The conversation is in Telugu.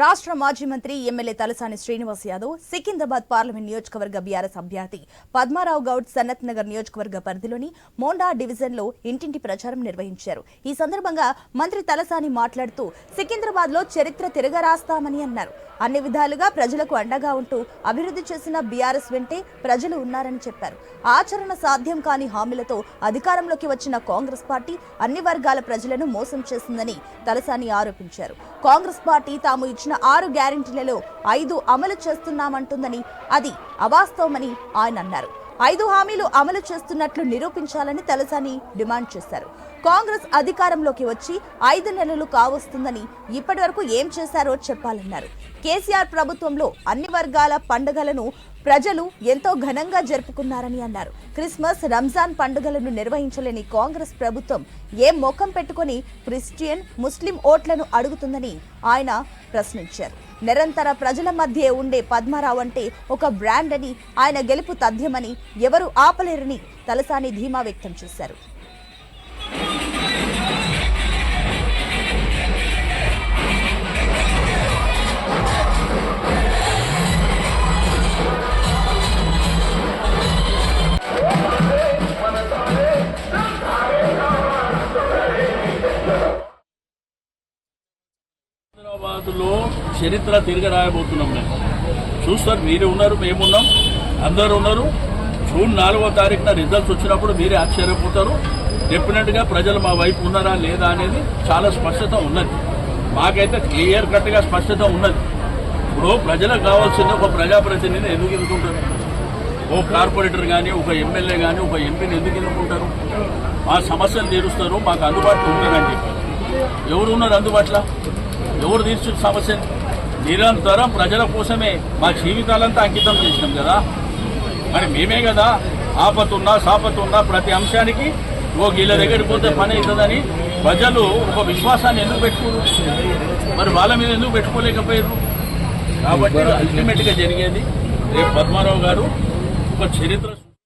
రాష్ట్ర మాజీ మంత్రి ఎమ్మెల్యే తలసాని శ్రీనివాస్ యాదవ్ సికింద్రాబాద్ పార్లమెంట్ నియోజకవర్గ బీఆర్ఎస్ అభ్యర్థి పద్మారావు గౌడ్ సనత్ నగర్ నియోజకవర్గ పరిధిలోని మోండా డివిజన్లో ఇంటింటి ప్రచారం నిర్వహించారు. ఈ సందర్భంగా మంత్రి తలసాని మాట్లాడుతూ సికింద్రాబాద్లో చరిత్ర తిరగరాస్తామని అన్నారు. అన్ని విధాలుగా ప్రజలకు అండగా ఉంటూ అభివృద్ధి చేసిన బీఆర్ఎస్ వెంటే ప్రజలు ఉన్నారని చెప్పారు. ఆచరణ సాధ్యం కాని హామీలతో అధికారంలోకి వచ్చిన కాంగ్రెస్ పార్టీ అన్ని వర్గాల ప్రజలను మోసం చేసిందని తలసాని ఆరోపించారు. కాంగ్రెస్ పార్టీ తాము ఇచ్చిన ఆరు గ్యారెంటీలలో ఐదు అమలు చేస్తున్నామంటుందని అది అవాస్తవమని ఆయన అన్నారు. ఐదు హామీలు అమలు చేస్తున్నట్లు నిరూపించాలని తలసాని డిమాండ్ చేశారు. కాంగ్రెస్ అధికారంలోకి వచ్చి ఐదు నెలలు కావస్తుందని ఇప్పటి వరకు ఏం చేశారో చెప్పాలన్నారు. కేసీఆర్ ప్రభుత్వంలో అన్ని వర్గాల పండుగలను ప్రజలు ఎంతో ఘనంగా జరుపుకున్నారని అన్నారు. క్రిస్మస్ రంజాన్ పండుగలను నిర్వహించలేని కాంగ్రెస్ ప్రభుత్వం ఏం ముఖం పెట్టుకొని క్రిస్టియన్ ముస్లిం ఓట్లను అడుగుతుందని ఆయన ప్రశ్నించారు. నిరంతర ప్రజల మధ్య ఉండే పద్మారావు అంటే ఒక బ్రాండ్ అని ఆయన గెలుపు తథ్యమని ఎవరు ఆపలేరని తలసాని ధీమా వ్యక్తం చేశారు. హైదరాబాద్లో చరిత్ర తిరిగి రాయబోతున్నాం మేము. చూస్తారు మీరు ఉన్నారు మేమున్నాం అందరు ఉన్నారు. జూన్ నాలుగో తారీఖున రిజల్ట్స్ వచ్చినప్పుడు మీరే ఆశ్చర్యపోతారు. డెఫినెట్గా ప్రజలు మా వైపు ఉన్నారా లేదా అనేది చాలా స్పష్టత ఉన్నది. మాకైతే క్లియర్ కట్గా స్పష్టత ఉన్నది. ఇప్పుడు ప్రజలకు కావాల్సింది ఒక ప్రజాప్రతినిధిని ఎందుకు ఎన్నుకుంటారు ఓ కార్పొరేటర్ కానీ ఒక ఎమ్మెల్యే కానీ ఒక ఎంపీని ఎందుకు ఎన్నుకుంటారు మా సమస్యలు తీరుస్తారు మాకు అందుబాటులో ఉన్నారని ఎవరు ఉన్నారు అందుబాటులో? ఎవరు తీర్చిన సమస్యలు? నిరంతరం ప్రజల కోసమే మా జీవితాలంతా అంకితం చేసినాం కదా. మరి మేమే కదా. ఆపతున్నా సాపతున్నా ప్రతి అంశానికి ఓ వీళ్ళ దగ్గరికి పోతే పని అవుతుందని ప్రజలు ఒక విశ్వాసాన్ని ఎందుకు పెట్టుకోరు? మరి వాళ్ళ మీద ఎందుకు పెట్టుకోలేకపోయారు? కాబట్టి అల్టిమేట్గా జరిగేది రేపు పద్మారావు గారు ఒక చరిత్ర